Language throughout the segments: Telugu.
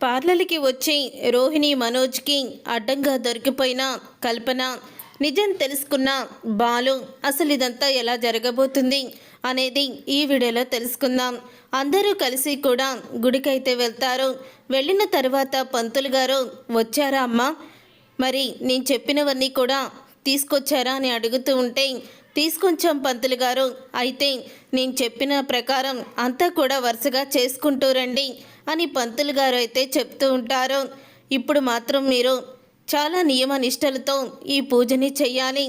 పార్లర్కి వచ్చి రోహిణి మనోజ్కి అడ్డంగా దొరికిపోయిన కల్పన నిజం తెలుసుకున్న బాలు అసలు ఇదంతా ఎలా జరగబోతుంది? అనేది ఈ వీడియోలో తెలుసుకుందాం. అందరూ కలిసి కూడా గుడికైతే వెళ్తారు. వెళ్ళిన తర్వాత పంతులు గారు వచ్చారా అమ్మా? మరి నేను చెప్పినవన్నీ కూడా తీసుకొచ్చారా? అని అడుగుతూ ఉంటే తీసుకొచ్చాం పంతులు గారు. అయితే నేను చెప్పిన ప్రకారం అంతా కూడా వరుసగా చేసుకుంటూ రండి. అని పంతులు గారు అయితే చెప్తూ ఉంటారు. ఇప్పుడు మాత్రం మీరు చాలా నియమ నిష్టలతో ఈ పూజని చెయ్యాలి.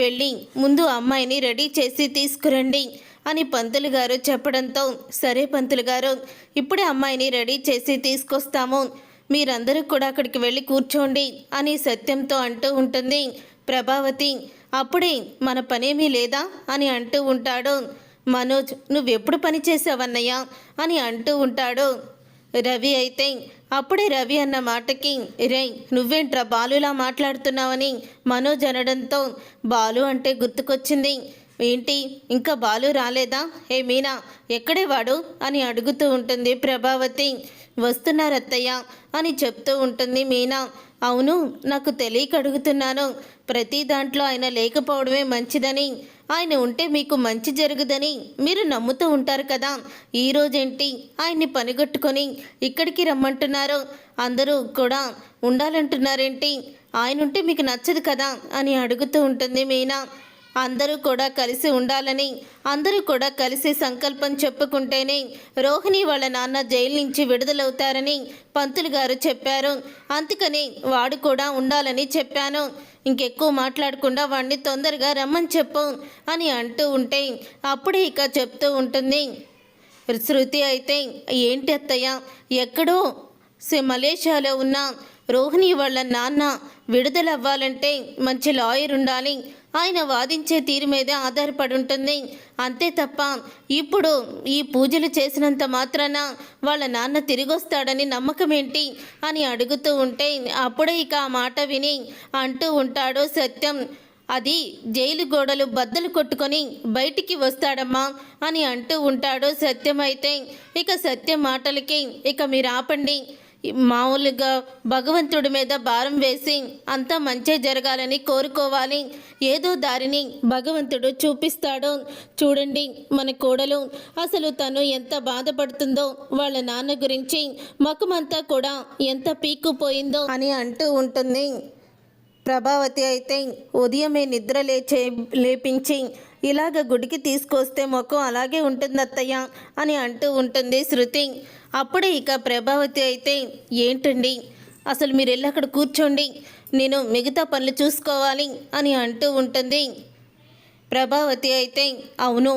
వెళ్ళి ముందు అమ్మాయిని రెడీ చేసి తీసుకురండి అని పంతులు గారు చెప్పడంతో సరే పంతులు గారు ఇప్పుడే అమ్మాయిని రెడీ చేసి తీసుకొస్తాము. మీరందరూ కూడా అక్కడికి వెళ్ళి కూర్చోండి అని సత్యంతో అంటూ ఉంటుంది. ప్రభావతి అప్పుడే మన పనేమీ లేదా అని అంటూ ఉంటాడు. మనోజ్ నువ్వెప్పుడు పని చేసావన్నయ్య అని అంటూ ఉంటాడు. రవి అయితే అప్పుడే రవి అన్న మాటకి రే నువ్వేంట్రా బాలులా మాట్లాడుతున్నావని మనోజ్ అనడంతో బాలు అంటే గుర్తుకొచ్చింది. ఏంటి ఇంకా బాలు రాలేదా? ఏ మీనా ఎక్కడే వాడు అని అడుగుతూ ఉంటుంది ప్రభావతి. వస్తున్నారత్తయ్య అని చెప్తూ ఉంటుంది మీనా. అవును నాకు తెలియక అడుగుతున్నాను. ప్రతి దాంట్లో ఆయన లేకపోవడమే మంచిదని ఆయన ఉంటే మీకు మంచి జరుగుదని మీరు నమ్ముతూ ఉంటారు కదా. ఈ రోజేంటి? ఆయన్ని పనిగట్టుకొని ఇక్కడికి రమ్మంటున్నారు. అందరూ కూడా ఉండాలంటున్నారేంటి? ఆయన ఉంటే మీకు నచ్చదు కదా అని అడుగుతూ ఉంటుంది మీనా. అందరూ కూడా కలిసి ఉండాలని అందరూ కూడా కలిసి సంకల్పం చెప్పుకుంటేనే రోహిణి వాళ్ళ నాన్న జైలు నుంచి విడుదలవుతారని పంతులు గారు చెప్పారు. అందుకని వాడు కూడా ఉండాలని చెప్పాను. ఇంకెక్కువ మాట్లాడకుండా వాడిని తొందరగా రమ్మని చెప్పు అని అంటూ ఉంటే అప్పుడే ఇక చెప్తూ ఉంటుంది. శృతి అయితే ఏంటి అత్తయ్య ఎక్కడో మలేషియాలో ఉన్న రోహిణి వాళ్ళ నాన్న విడుదలవ్వాలంటే మంచి లాయర్ ఉండాలి. ఆయన వాదించే తీరు మీదే ఆధారపడి ఉంటుంది. అంతే తప్ప ఇప్పుడు ఈ పూజలు చేసినంత మాత్రాన వాళ్ళ నాన్న తిరిగి వస్తాడని నమ్మకం ఏంటి? అని అడుగుతూ ఉంటే అప్పుడే ఇక ఆ మాట విని అంటూ ఉంటాడు సత్యం. అది జైలు గోడలు బద్దలు కొట్టుకొని బయటికి వస్తాడమ్మా అని అంటూ ఉంటాడు సత్యం అయితే ఇక సత్యం మాటలకి ఇక మీరు ఆపండి. మామూలుగా భగవంతుడి మీద భారం వేసి అంతా మంచి జరగాలని కోరుకోవాలి. ఏదో దారిని భగవంతుడు చూపిస్తాడు. చూడండి మన కోడలు అసలు తను ఎంత బాధపడుతుందో వాళ్ళ నాన్న గురించి మకమంతా కూడా ఎంత పీక్కుపోయిందో అని అంటూ ఉంటుంది. ప్రభావతి అయితే ఉదయమే నిద్ర లేచే లేపించి ఇలాగ గుడికి తీసుకొస్తే ముఖం అలాగే ఉంటుంది అత్తయ్య అని అంటూ ఉంటుంది శృతి. అప్పుడే ఇక ప్రభావతి అయితే ఏంటండి? అసలు మీరు వెళ్ళి అక్కడ కూర్చోండి. నేను మిగతా పనులు చూసుకోవాలి అని అంటూ ఉంటుంది. ప్రభావతి అయితే అవును.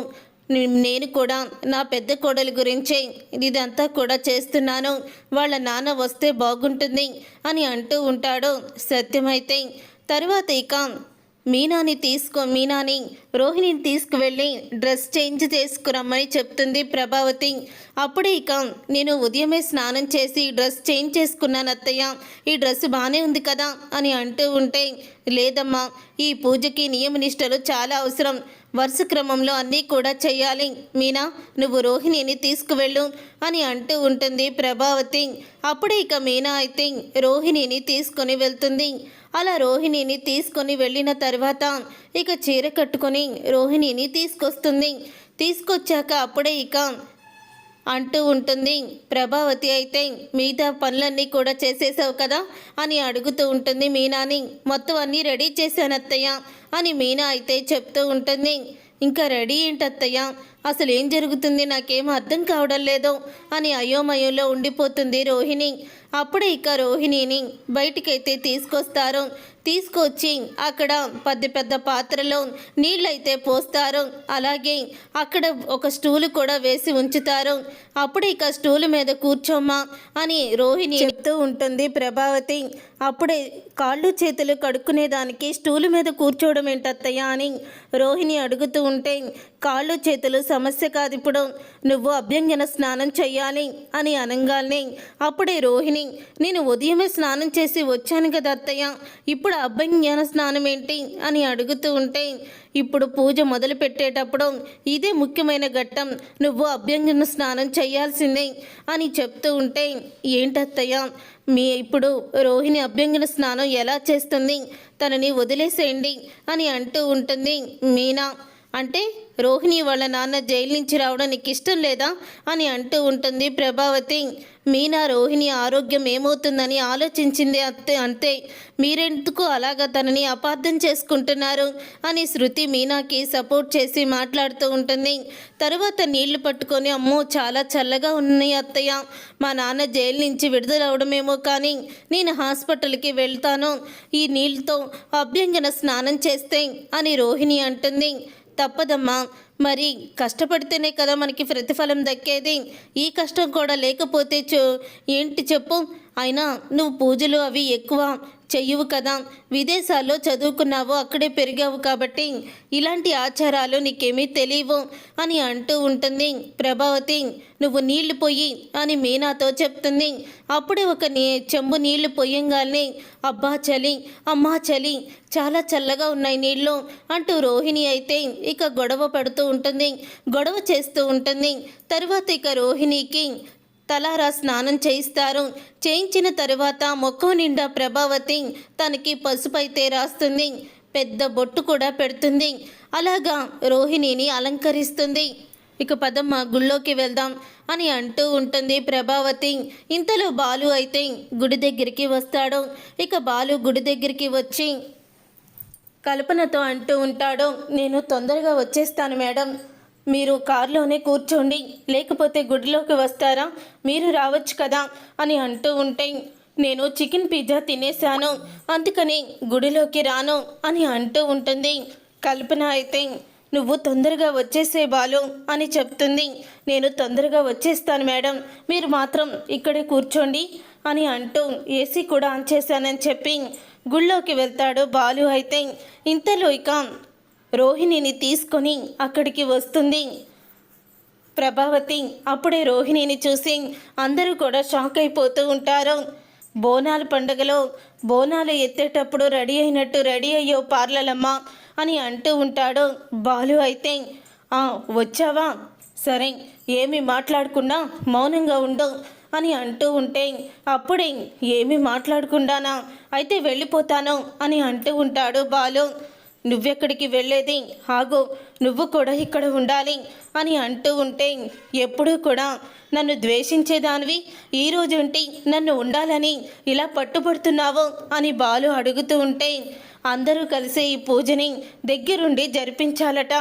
నేను కూడా నా పెద్ద కోడలి గురించే ఇదంతా కూడా చేస్తున్నాను. వాళ్ళ నాన్న వస్తే బాగుంటుంది అని అంటూ ఉంటాడు సత్యమైతే. తర్వాత ఇక మీనాని తీసుకో మీనాని రోహిణిని తీసుకువెళ్ళి డ్రెస్ చేంజ్ చేసుకురమ్మని చెప్తుంది ప్రభావతి. అప్పుడే ఇక నేను ఉదయమే స్నానం చేసి డ్రెస్ చేంజ్ చేసుకున్నాను అత్తయ్య. ఈ డ్రెస్ బాగానే ఉంది కదా అని అంటూ ఉంటే లేదమ్మా ఈ పూజకి నియమనిష్టలు చాలా అవసరం. వరుస క్రమంలో అన్నీ కూడా చేయాలి మీనా నువ్వు రోహిణిని తీసుకువెళ్ళు అని అంటూ ఉంటుంది ప్రభావతి. అప్పుడే ఇక మీనా అయితే రోహిణిని తీసుకొని వెళ్తుంది. అలా రోహిణిని తీసుకొని వెళ్ళిన తర్వాత ఇక చీర కట్టుకొని రోహిణిని తీసుకొస్తుంది. తీసుకొచ్చాక అప్పుడే ఇక అంటూ ఉంటుంది. ప్రభావతి అయితే మిగతా పనులన్నీ కూడా చేసేసావు కదా? అని అడుగుతూ ఉంటుంది మీనాని. మొత్తం అన్నీ రెడీ చేశాను అత్తయ్య అని మీనా అయితే చెప్తూ ఉంటుంది. ఇంకా రెడీ ఏంటి అత్తయ్య అసలు ఏం జరుగుతుంది? నాకేం అర్థం కావడం లేదు అని అయోమయంలో ఉండిపోతుంది రోహిణి. అప్పుడు ఇక రోహిణిని బయటికైతే తీసుకొస్తారు. తీసుకొచ్చి అక్కడ పెద్ద పెద్ద పాత్రలో నీళ్ళైతే పోస్తారు. అలాగే అక్కడ ఒక స్టూలు కూడా వేసి ఉంచుతారు. అప్పుడు ఇక స్టూలు మీద కూర్చోమ్మా అని రోహిణి చెప్తూ ఉంటుంది ప్రభావతి. అప్పుడే కాళ్ళు చేతులు కడుక్కునేదానికి స్టూలు మీద కూర్చోవడం ఏంటత్తయ్య అని రోహిణి అడుగుతూ ఉంటే కాళ్ళు చేతులు సమస్య కాదు. ఇప్పుడు నువ్వు అభ్యంగన స్నానం చెయ్యాలి అని అనగానే అప్పుడే రోహిణి నేను ఉదయమే స్నానం చేసి వచ్చాను కదా అత్తయ్య. ఇప్పుడు అభ్యంగన స్నానం ఏంటి? అని అడుగుతూ ఉంటే ఇప్పుడు పూజ మొదలు పెట్టేటప్పుడు ఇదే ముఖ్యమైన ఘట్టం. నువ్వు అభ్యంగన స్నానం చేయాల్సిందే అని చెప్తూ ఉంటే ఏంటత్తయ్య మీ ఇప్పుడు రోహిణి అభ్యంగన స్నానం ఎలా చేస్తుంది? తనని వదిలేసేయండి అని అంటూ ఉంటుంది మీనా. అంటే రోహిణి వాళ్ళ నాన్న జైలు నుంచి రావడం నీకు ఇష్టం లేదా? అని అంటూ ఉంటుంది ప్రభావతి. మీనా రోహిణి ఆరోగ్యం ఏమవుతుందని ఆలోచించింది అంతే అంతే. మీరెందుకు అలాగా తనని అపార్థం చేసుకుంటున్నారు? అని శృతి మీనాకి సపోర్ట్ చేసి మాట్లాడుతూ ఉంటుంది. తర్వాత నీళ్ళు పట్టుకొని అమ్మో చాలా చల్లగా ఉన్నాయి అత్తయ్య. మా నాన్న జైలు నుంచి విడుదలవడమేమో కానీ నేను హాస్పిటల్కి వెళ్తాను. ఈ నీళ్ళతో అభ్యంగన స్నానం చేస్తే అని రోహిణి అంటుంది. తప్పదమ్మా. మరి కష్టపడితేనే కదా మనకి ప్రతిఫలం దక్కేది. ఈ కష్టం కూడా లేకపోతే చూ ఏంటి చెప్పు? అయినా నువ్వు పూజలు అవి ఎక్కువ చెయ్యవు కదా. విదేశాల్లో చదువుకున్నావు అక్కడే పెరిగావు కాబట్టి ఇలాంటి ఆచారాలు నీకేమీ తెలియవు అని అంటూ ఉంటుంది ప్రభావతి. నువ్వు నీళ్ళు పొయ్యి అని మీనాతో చెప్తుంది. అప్పుడే ఒక నీ చెంబు నీళ్ళు పొయ్యంగానే అబ్బా చలి అమ్మా చలి చాలా చల్లగా ఉన్నాయి నీళ్ళు అంటూ రోహిణి అయితే ఇక గొడవ పడుతూ ఉంటుంది. గొడవ చేస్తూ ఉంటుంది. తర్వాత ఇక రోహిణికి తలారా స్నానం చేయిస్తారు. చేయించిన తరువాత మొక్కం నిండా ప్రభావతి తనకి పసుపు అయితే రాస్తుంది. పెద్ద బొట్టు కూడా పెడుతుంది. అలాగా రోహిణిని అలంకరిస్తుంది. ఇక పదమ్మ గుళ్ళోకి వెళ్దాం అని అంటూ ఉంటుంది ప్రభావతి. ఇంతలో బాలు అయితే గుడి దగ్గరికి వస్తాడు. ఇక బాలు గుడి దగ్గరికి వచ్చి కల్పనతో అంటూ ఉంటాడు నేను తొందరగా వచ్చేస్తాను మేడం. మీరు కారులోనే కూర్చోండి లేకపోతే గుడిలోకి వస్తారా? మీరు రావచ్చు కదా? అని అంటూ ఉంటే నేను చికెన్ పిజ్జా తినేశాను అందుకని గుడిలోకి రాను అని అంటూ ఉంటుంది. కల్పన అయితే నువ్వు తొందరగా వచ్చేసే బాలు అని చెప్తుంది. నేను తొందరగా వచ్చేస్తాను మేడం మీరు మాత్రం ఇక్కడే కూర్చోండి అని అంటూ ఏసీ కూడా ఆన్ చేశానని చెప్పి గుళ్ళోకి వెళ్తాడు బాలు అయితే. ఇంతలో ఇక రోహిణిని తీసుకొని అక్కడికి వస్తుంది. ప్రభావతి అప్పుడే రోహిణిని చూసి అందరూ కూడా షాక్ అయిపోతూ ఉంటారు. బోనాల పండుగలో బోనాలు ఎత్తేటప్పుడు రెడీ అయినట్టు రెడీ అయ్యో పార్లలమ్మ అని అంటూ ఉంటాడు బాలు అయితే. "ఆ, వచ్చావా? సరే ఏమి మాట్లాడకుండా మౌనంగా ఉండు అని అంటూ ఉంటే అప్పుడే ఏమి మాట్లాడకుండానా? అయితే వెళ్ళిపోతాను అని అంటూ ఉంటాడు బాలు. నువ్వెక్కడికి వెళ్ళేది? ఆగు నువ్వు కూడా ఇక్కడ ఉండాలి అని అంటూ ఉంటే ఎప్పుడూ కూడా నన్ను ద్వేషించేదానివి. ఈ రోజు ఉంటే నన్ను ఉండాలని ఇలా పట్టుబడుతున్నావు అని బాలు అడుగుతూ ఉంటే అందరూ కలిసి ఈ పూజని దగ్గరుండి జరిపించాలట.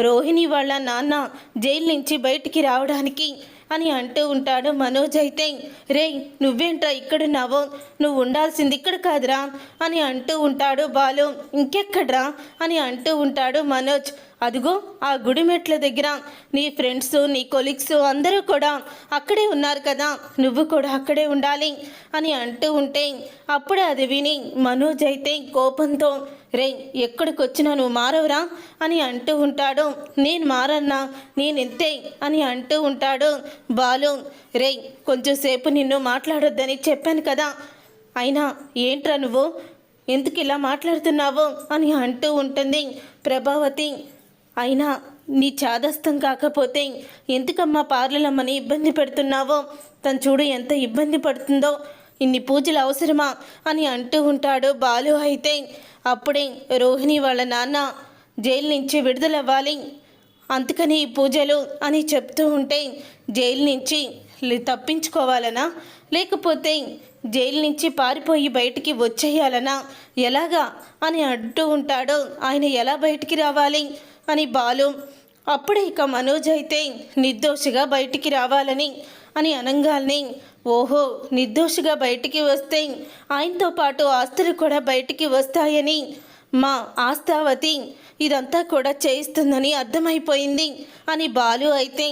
రోహిణి వాళ్ళ నాన్న జైలు నుంచి బయటికి రావడానికి అని అంటూ ఉంటాడు మనోజ్ అయితే రే నువ్వేంట్రా ఇక్కడున్నావో నువ్వు ఉండాల్సింది ఇక్కడ కాదురా అని అంటూ ఉంటాడు బాలు. ఇంకెక్కడ్రా? అని అంటూ ఉంటాడు మనోజ్. అదిగో ఆ గుడి మెట్ల దగ్గర నీ ఫ్రెండ్స్ నీ కొలీగ్స్ అందరూ కూడా అక్కడే ఉన్నారు కదా నువ్వు కూడా అక్కడే ఉండాలి అని అంటూ ఉంటే అప్పుడే అది విని మనోజ్ అయితే కోపంతో రే ఎక్కడికి వచ్చినా నువ్వు మారవురా అని అంటూ ఉంటాడు. నేను మారన్నా నేను అని అంటూ ఉంటాడు బాలు. రే కొంచెంసేపు నిన్ను మాట్లాడొద్దని చెప్పాను కదా. అయినా ఏంట్రా నువ్వు? ఎందుకు ఇలా మాట్లాడుతున్నావు అని అంటూ ఉంటుంది ప్రభావతి. అయినా నీ చాదస్తం కాకపోతే ఎందుకమ్మా పార్లలమ్మని ఇబ్బంది పెడుతున్నావో? తను చూడు ఎంత ఇబ్బంది పడుతుందో. ఇన్ని పూజలు అవసరమా అని అంటూ ఉంటాడు బాలు అయితే. అప్పుడే రోహిణి వాళ్ళ నాన్న జైలు నుంచి విడుదలవ్వాలి. అందుకని ఈ పూజలు అని చెప్తూ ఉంటే జైలు నుంచి తప్పించుకోవాలనా? లేకపోతే జైలు నుంచి పారిపోయి బయటికి వచ్చేయాలనా? ఎలాగా? అని అంటూ ఉంటాడు. ఆయన ఎలా బయటికి రావాలి? అని బాలు. అప్పుడే ఇక మనోజ్ అయితే నిర్దోషిగా బయటికి రావాలని అని అనంగాల్ని ఓహో నిర్దోషిగా బయటికి వస్తే ఆయనతో పాటు ఆస్తులు కూడా బయటికి వస్తాయని. మా ఆస్తావతి ఇదంతా కూడా చేయిస్తుందని అర్థమైపోయింది అని బాలు అయితే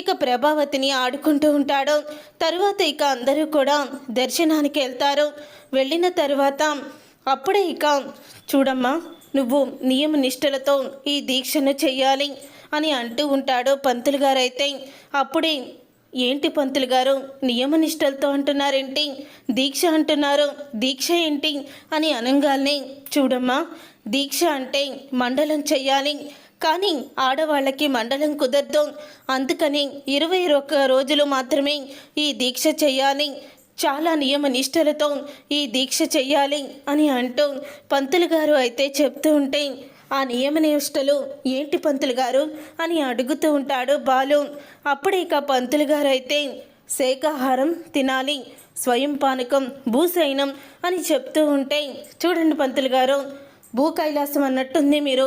ఇక ప్రభావతిని ఆడుకుంటూ ఉంటాడు. తరువాత ఇక అందరూ కూడా దర్శనానికి వెళ్తారు. వెళ్ళిన తర్వాత అప్పుడే ఇక చూడమ్మా నువ్వు నియమ నిష్టలతో ఈ దీక్షను చెయ్యాలి అని అంటూ ఉంటాడు పంతులు గారైతే. అయితే అప్పుడే ఏంటి పంతులు గారు? నియమనిష్టలతో అంటున్నారేంటి? దీక్ష అంటున్నారు. దీక్ష ఏంటి? అని అనంగాల్ని చూడమ్మా దీక్ష అంటే మండలం చెయ్యాలి. కానీ ఆడవాళ్ళకి మండలం కుదరదు. అందుకని ఇరవై ఒక్క రోజులు మాత్రమే ఈ దీక్ష చెయ్యాలి. చాలా నియమ నిష్టలతో ఈ దీక్ష చెయ్యాలి అని అంటూ పంతులు గారు అయితే చెప్తూ ఉంటే ఆ నియమ నిష్టలు ఏంటి పంతులు గారు? అని అడుగుతూ ఉంటాడు బాలు. అప్పుడే ఇక పంతులు గారు అయితే శాకాహారం తినాలి స్వయం పానకం భూసైనం అని చెప్తూ ఉంటే చూడండి పంతులు గారు భూ కైలాసం అన్నట్టుంది మీరు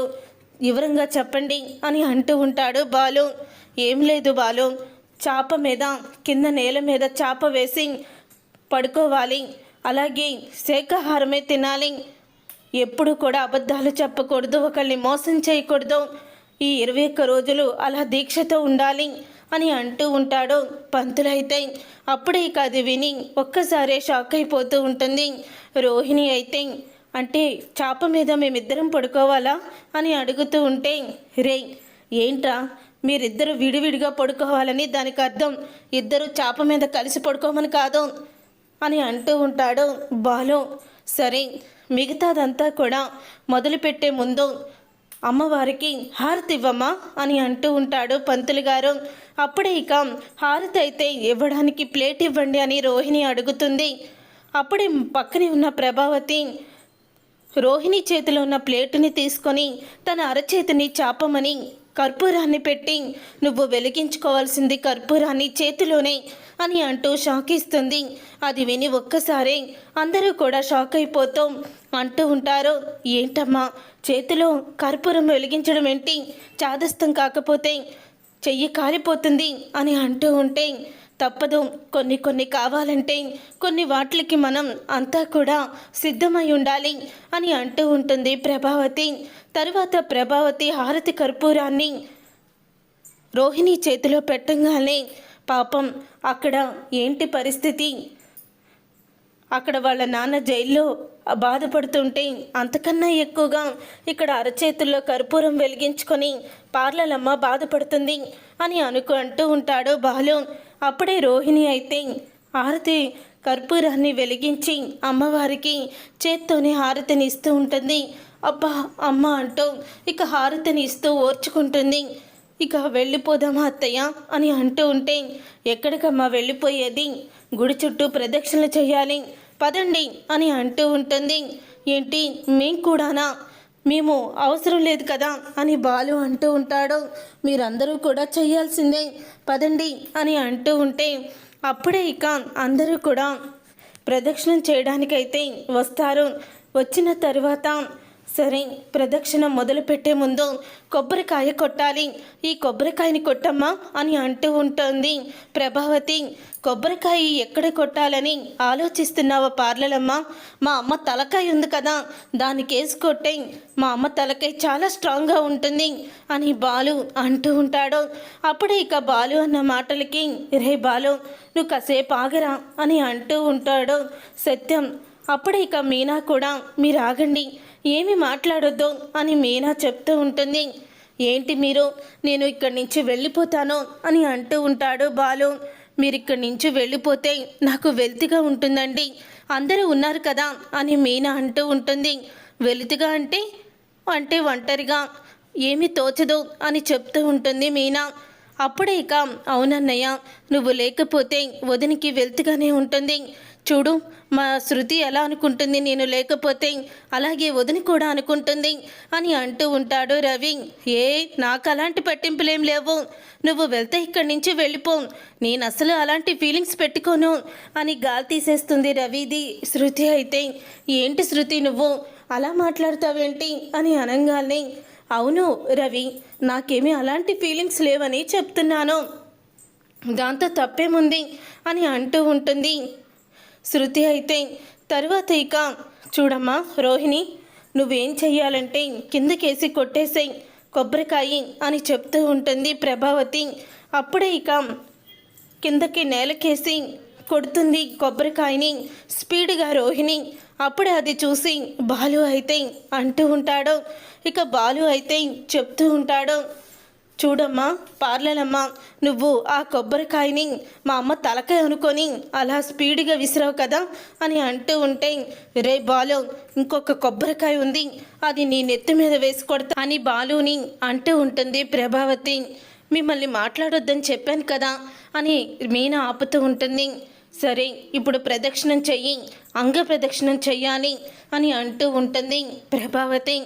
వివరంగా చెప్పండి అని అంటూ ఉంటాడు బాలు. ఏం లేదు బాలు చాప మీద కింద నేల మీద చాప వేసి పడుకోవాలి. అలాగే శాకాహారమే తినాలి. ఎప్పుడు కూడా అబద్ధాలు చెప్పకూడదు ఒకళ్ళని మోసం చేయకూడదు. ఈ ఇరవై ఒక్క రోజులు అలా దీక్షతో ఉండాలి అని అంటూ ఉంటాడు పంతులైతే. అప్పుడే ఇక అది విని ఒక్కసారే షాక్ అయిపోతూ ఉంటుంది. రోహిణి అయితే అంటే చాప మీద మేమిద్దరం పడుకోవాలా? అని అడుగుతూ ఉంటే రే ఏంట్రా? మీరిద్దరు విడివిడిగా పడుకోవాలని దానికి అర్థం. ఇద్దరు చాప మీద కలిసి పడుకోమని కాదు అని అంటూ ఉంటాడు బాలు. సరే మిగతాదంతా కూడా మొదలుపెట్టే ముందు అమ్మవారికి హారతి ఇవ్వమ్మా అని అంటూ ఉంటాడు పంతులు గారు. అప్పుడే ఇక హారతి అయితే ఇవ్వడానికి ప్లేట్ ఇవ్వండి అని రోహిణి అడుగుతుంది. అప్పుడే పక్కనే ఉన్న ప్రభావతి రోహిణి చేతిలో ఉన్న ప్లేటుని తీసుకొని తన అరచేతిని చాపమని కర్పూరాన్ని పెట్టి నువ్వు వెలిగించుకోవాల్సింది కర్పూరాన్ని చేతిలోనే అని అంటూ షాక్ ఇస్తుంది అది విని ఒక్కసారే అందరూ కూడా షాక్ అయిపోతూ అంటూ ఉంటారు. ఏంటమ్మా చేతిలో కర్పూరం వెలిగించడం ఏంటి? చాదస్తం కాకపోతే చెయ్యి కాలిపోతుంది అని అంటూ ఉంటే తప్పదు. కొన్ని కొన్ని కావాలంటే కొన్ని వాటికి మనం అంతా కూడా సిద్ధమై ఉండాలి అని అంటూ ఉంటుంది ప్రభావతి. తరువాత ప్రభావతి హారతి కర్పూరాన్ని రోహిణి చేతిలో పెట్టంగానే పాపం అక్కడ ఏంటి పరిస్థితి? అక్కడ వాళ్ళ నాన్న జైల్లో బాధపడుతుంటే అంతకన్నా ఎక్కువగా ఇక్కడ అరచేతుల్లో కర్పూరం వెలిగించుకొని పార్లలమ్మ బాధపడుతుంది అని అనుకు అంటూ ఉంటాడు బాలు. అప్పుడే రోహిణి అయితే హారతి కర్పూరాన్ని వెలిగించి అమ్మవారికి చేత్తోనే హారతిని ఇస్తూ ఉంటుంది. అబ్బా అమ్మ అంటూ ఇక హారతిని ఇస్తూ ఓర్చుకుంటుంది. ఇక వెళ్ళిపోదామా అత్తయ్య అని అంటూ ఉంటే ఎక్కడికమ్మా వెళ్ళిపోయేది? గుడి చుట్టూ ప్రదక్షిణలు చేయాలి. పదండి అని అంటూ ఉంటుంది. ఏంటి మేం కూడానా? మేము అవసరం లేదు కదా అని బాలు అంటూ ఉంటాడు. మీరందరూ కూడా చేయాల్సిందే. పదండి అని అంటూ ఉంటే అప్పుడే ఇక అందరూ కూడా ప్రదక్షిణం చేయడానికైతే వస్తారు. వచ్చిన తర్వాత సరే ప్రదక్షిణ మొదలు పెట్టే ముందు కొబ్బరికాయ కొట్టాలి. ఈ కొబ్బరికాయని కొట్టమ్మా అని అంటూ ఉంటుంది. ప్రభావతి కొబ్బరికాయ ఎక్కడ కొట్టాలని ఆలోచిస్తున్నావా పార్లలమ్మ? మా అమ్మ తలకాయ ఉంది కదా దానికి వేసి కొట్టే. మా అమ్మ తలకాయ చాలా స్ట్రాంగ్గా ఉంటుంది అని బాలు అంటూ ఉంటాడు. అప్పుడే ఇక బాలు అన్న మాటలకి రే బాలు నువ్వు కాసేపు ఆగరా అని అంటూ ఉంటాడు. సత్యం అప్పుడే ఇక మీనా కూడా మీరు ఆగండి ఏమి మాట్లాడొద్దు అని మీనా చెప్తూ ఉంటుంది. ఏంటి మీరు? నేను ఇక్కడి నుంచి వెళ్ళిపోతాను అని అంటూ ఉంటాడు బాలు. మీరు ఇక్కడి నుంచి వెళ్ళిపోతే నాకు వెల్తిగా ఉంటుందండి. అందరూ ఉన్నారు కదా అని మీనా అంటూ ఉంటుంది. వెలుతుగా అంటే? అంటే ఒంటరిగా. ఏమీ తోచదు అని చెప్తూ ఉంటుంది మీనా. అప్పుడే ఇక అవునన్నయ్య నువ్వు లేకపోతే వదినికి వెల్తిగానే ఉంటుంది. చూడు మా శృతి ఎలా అనుకుంటుంది నేను లేకపోతే అలాగే వదిని కూడా అనుకుంటుంది అని అంటూ ఉంటాడు రవి. ఏ నాకు అలాంటి పట్టింపులేం లేవు. నువ్వు వెళ్తే ఇక్కడి నుంచి వెళ్ళిపో. నేను అసలు అలాంటి ఫీలింగ్స్ పెట్టుకోను అని గాలి తీసేస్తుంది రవిది. శృతి అయితే ఏంటి శృతి నువ్వు? అలా మాట్లాడతావేంటి? అని అనగానే అవును రవి నాకేమీ అలాంటి ఫీలింగ్స్ లేవని చెప్తున్నాను. దాంతో తప్పేముంది? అని అంటూ ఉంటుంది. శృతి అయితే తరువాత ఇక చూడమ్మా రోహిణి నువ్వేం చెయ్యాలంటే కిందకేసి కొట్టేసేయి కొబ్బరికాయ అని చెప్తూ ఉంటుంది ప్రభావతి. అప్పుడే ఇక కిందకి నేలకేసి కొడుతుంది కొబ్బరికాయని స్పీడ్గా రోహిణి. అప్పుడే అది చూసి బాలు అయితే అంటూ ఉంటాడు. ఇక బాలు అయితే చెప్తూ ఉంటాడు చూడమ్మా పార్లలమ్మా నువ్వు ఆ కొబ్బరికాయని మా అమ్మ తలకాయ అనుకొని అలా స్పీడ్గా విసిరావు కదా అని అంటూ ఉంటే రే బాలు ఇంకొక కొబ్బరికాయ ఉంది అది నీ నెత్తి మీద వేసి కొడతా అని బాలుని అంటూ ఉంటుంది ప్రభావతి. మిమ్మల్ని మాట్లాడొద్దని చెప్పాను కదా అని మీనా ఆపుతూ ఉంటుంది. సరే ఇప్పుడు ప్రదక్షిణం చెయ్యి అంగ ప్రదక్షిణం చెయ్యాలి అని అంటూ ఉంటుంది ప్రభావతి.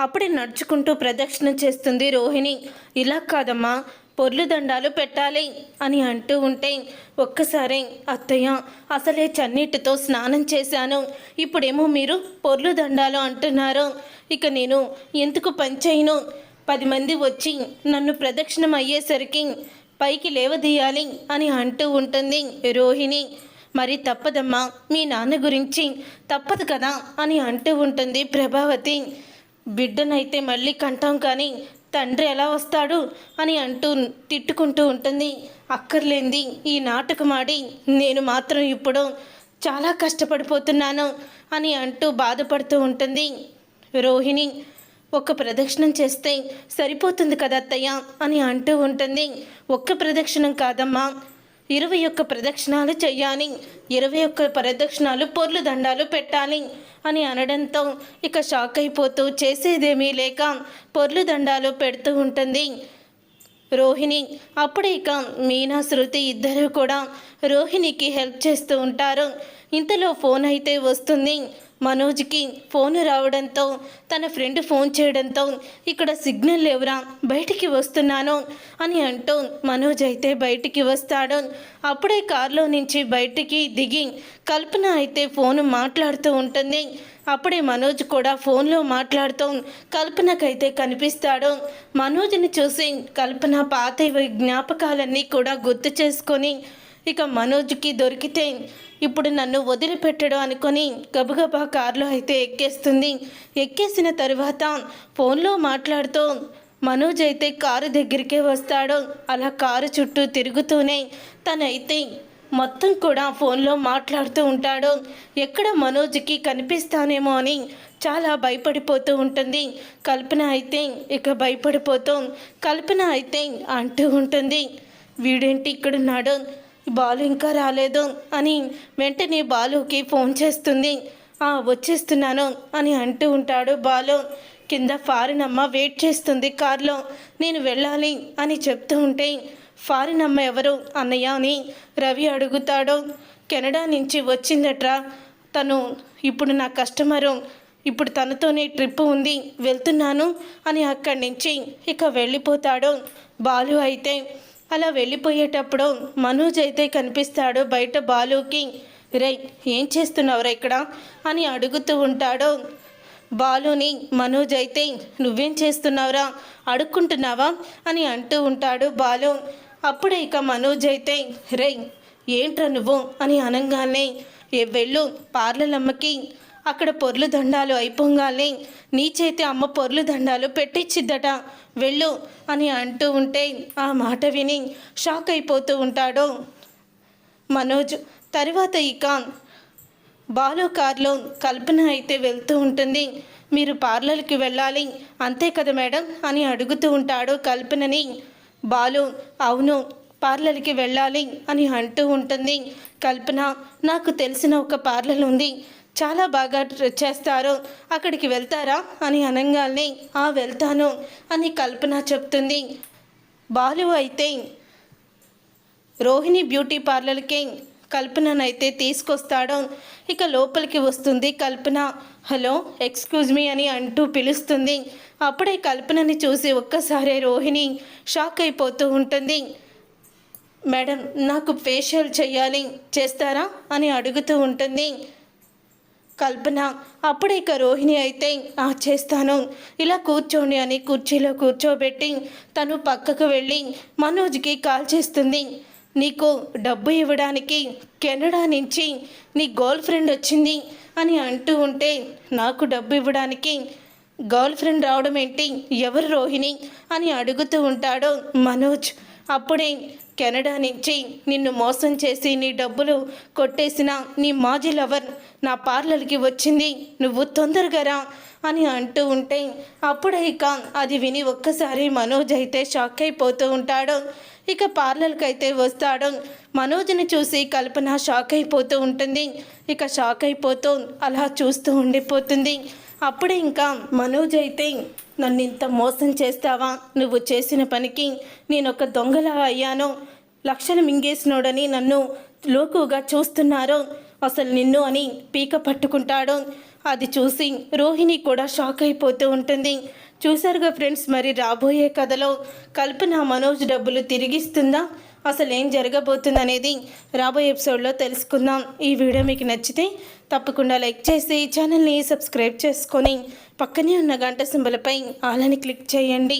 అప్పుడే నడుచుకుంటూ ప్రదక్షిణ చేస్తుంది రోహిణి. ఇలా కాదమ్మా పొర్లు దండాలు పెట్టాలి అని అంటూ ఉంటే ఒక్కసారే అత్తయ్య అసలే చన్నీటితో స్నానం చేశాను. ఇప్పుడేమో మీరు పొర్లు దండాలు అంటున్నారు. ఇక నేను ఎందుకు పనిచేయను పది మంది వచ్చి నన్ను ప్రదక్షిణం అయ్యేసరికి పైకి లేవదీయాలి అని అంటూ ఉంటుంది రోహిణి. మరి తప్పదమ్మా మీ నాన్న గురించి తప్పదు కదా అని అంటూ ఉంటుంది ప్రభావతి. బిడ్డనైతే మళ్ళీ కంటాం కానీ తండ్రి ఎలా వస్తాడు అని అంటూ తిట్టుకుంటూ ఉంటుంది. అక్కర్లేంది ఈ నాటకం ఆడి నేను మాత్రం ఇప్పుడు చాలా కష్టపడిపోతున్నాను అని అంటూ బాధపడుతూ ఉంటుంది. రోహిణి ఒక్క ప్రదక్షిణం చేస్తే సరిపోతుంది కదా అత్తయ్య అని అంటూ ఉంటుంది. ఒక్క ప్రదక్షిణం కాదమ్మా ఇరవై ఒక్క ప్రదక్షిణాలు చెయ్యాలి. ఇరవై ఒక్క ప్రదక్షిణాలు పొర్లు దండాలు పెట్టాలి అని అనడంతో ఇక షాక్ అయిపోతూ చేసేదేమీ లేక పొర్లు దండాలు పెడుతూ ఉంటుంది రోహిణి. అప్పుడే ఇక మీనా శృతి ఇద్దరు కూడా రోహిణికి హెల్ప్ చేస్తూ ఉంటారు. ఇంతలో ఫోన్ అయితే వస్తుంది. మనోజ్కి ఫోన్ రావడంతో తన ఫ్రెండ్ ఫోన్ చేయడంతో ఇక్కడ సిగ్నల్ లేవురా బయటికి వస్తున్నాను అని అంటూ మనోజ్ అయితే బయటికి వస్తాడు. అప్పుడే కారులో నుంచి బయటికి దిగి కల్పన అయితే ఫోన్ మాట్లాడుతూ ఉంటుంది. అప్పుడే మనోజ్ కూడా ఫోన్లో మాట్లాడుతూ కల్పనకైతే కనిపిస్తాడు. మనోజ్ని చూసి కల్పన పాత జ్ఞాపకాలన్నీ కూడా గుర్తు చేసుకొని ఇక మనోజ్కి దొరికితే ఇప్పుడు నన్ను వదిలిపెట్టడం అనుకొని గబగబా కారులో అయితే ఎక్కేస్తుంది. ఎక్కేసిన తర్వాత ఫోన్లో మాట్లాడుతూ మనోజ్ అయితే కారు దగ్గరికే వస్తాడు. అలా కారు చుట్టూ తిరుగుతూనే తనైతే మొత్తం కూడా ఫోన్లో మాట్లాడుతూ ఉంటాడు. ఎక్కడ మనోజ్కి కనిపిస్తానేమో అని చాలా భయపడిపోతూ ఉంటుంది. కల్పన అయితే ఇక భయపడిపోతూ కల్పన అయితే అంటూ ఉంటుంది. వీడేంటి ఇక్కడున్నాడు? బాలు ఇంకా రాలేదు అని వెంటనే బాలుకి ఫోన్ చేస్తుంది. "ఆ, వచ్చేస్తున్నాను అని అంటూ ఉంటాడు బాలు. కింద ఫారిన్ అమ్మ వెయిట్ చేస్తుంది కారులో. నేను వెళ్ళాలి అని చెప్తూ ఉంటే ఫారిన్ అమ్మ ఎవరు? అన్నయ్య అని రవి అడుగుతాడు. కెనడా నుంచి వచ్చిందట్రా. తను ఇప్పుడు నా కస్టమరు. ఇప్పుడు తనతోనే ట్రిప్ ఉంది. వెళ్తున్నాను అని అక్కడి నుంచి ఇక వెళ్ళిపోతాడు బాలు అయితే. అలా వెళ్ళిపోయేటప్పుడు మనోజ్ అయితే కనిపిస్తాడు బయట బాలుకి రే ఏం చేస్తున్నావురా ఇక్కడ? అని అడుగుతూ ఉంటాడు. బాలుని మనోజ్ అయితే నువ్వేం చేస్తున్నావురా? అడుక్కుంటున్నావా? అని అంటూ ఉంటాడు బాలు. అప్పుడే ఇక మనోజ్ అయితే రే ఏంట్రా నువ్వు? అని అనగానే వెళ్ళు పార్లలమ్మకి అక్కడ పొర్లు దండాలు అయిపోగానే నీ చేతి అమ్మ పొర్లు దండాలు పెట్టిచ్చిద్దట. వెళ్ళు అని అంటూ ఉంటే ఆ మాట విని షాక్ అయిపోతూ ఉంటాడు. మనోజ్ తర్వాత ఇక బాలు కార్లో కల్పన అయితే వెళ్తూ ఉంటుంది. మీరు పార్లర్కి వెళ్ళాలి. అంతే కదా మేడం? అని అడుగుతూ ఉంటాడు కల్పనని. బాలు అవును పార్లర్కి వెళ్ళాలి అని అంటూ ఉంటుంది. కల్పన నాకు తెలిసిన ఒక పార్లర్ ఉంది. చాలా బాగా చేస్తారు అక్కడికి వెళ్తారా అని అనగానే ఆ వెళ్తాను అని కల్పన చెప్తుంది. బాలు అయితే రోహిణి బ్యూటీ పార్లర్కి కల్పననైతే తీసుకొస్తాడు. ఇక లోపలికి వస్తుంది కల్పన. హలో ఎక్స్క్యూజ్ మీ అని అంటూ పిలుస్తుంది. అప్పుడే కల్పనని చూసి ఒక్కసారి రోహిణి షాక్ అయిపోతూ ఉంటుంది. మేడం నాకు ఫేషియల్ చేయాలి చేస్తారా? అని అడుగుతూ ఉంటుంది. కల్పన. అప్పుడే ఇక రోహిణి అయితే ఆ చేస్తాను. ఇలా కూర్చోండి అని కుర్చీలో కూర్చోబెట్టి తను పక్కకు వెళ్ళి మనోజ్కి కాల్ చేస్తుంది. నీకు డబ్బు ఇవ్వడానికి కెనడా నుంచి నీ గర్ల్ ఫ్రెండ్ వచ్చింది అని అంటూ ఉంటే నాకు డబ్బు ఇవ్వడానికి గర్ల్ ఫ్రెండ్ రావడం ఏంటి? ఎవరు రోహిణి? అని అడుగుతూ ఉంటాడు మనోజ్. అప్పుడే కెనడా నుంచి నిన్ను మోసం చేసి నీ డబ్బులు కొట్టేసిన నీ మాజీ లవర్ నా పార్లర్కి వచ్చింది. నువ్వు తొందరగా రా అని అంటూ ఉంటే అప్పుడే ఇక అది విని ఒక్కసారి మనోజ్ అయితే షాక్ అయిపోతూ ఉంటాడు. ఇక పార్లర్కి అయితే వస్తాడు. మనోజ్ని చూసి కల్పన షాక్ అయిపోతూ ఉంటుంది. ఇక షాక్ అయిపోతూ అలా చూస్తూ ఉండిపోతుంది. అప్పుడే ఇంకా మనోజ్ అయితే నన్ను ఇంత మోసం చేస్తావా? నువ్వు చేసిన పనికి నేను ఒక దొంగలా అయ్యాను. లక్షలు మింగేసినోడని నన్ను లోకుగా చూస్తున్నారు అసలు నిన్ను అని పీక పట్టుకుంటాడు అది చూసి రోహిణి కూడా షాక్ అయిపోతూ ఉంటుంది. చూసారుగా ఫ్రెండ్స్ మరి రాబోయే కథలో కల్పన మనోజ్ డబ్బులు తిరిగిస్తుందా? అసలు ఏం జరగబోతుంది అనేది రాబోయే ఎపిసోడ్లో తెలుసుకుందాం. ఈ వీడియో మీకు నచ్చితే తప్పకుండా లైక్ చేసి ఛానల్ని సబ్స్క్రైబ్ చేసుకొని పక్కనే ఉన్న గంట సింబలపై ఆలని క్లిక్ చేయండి.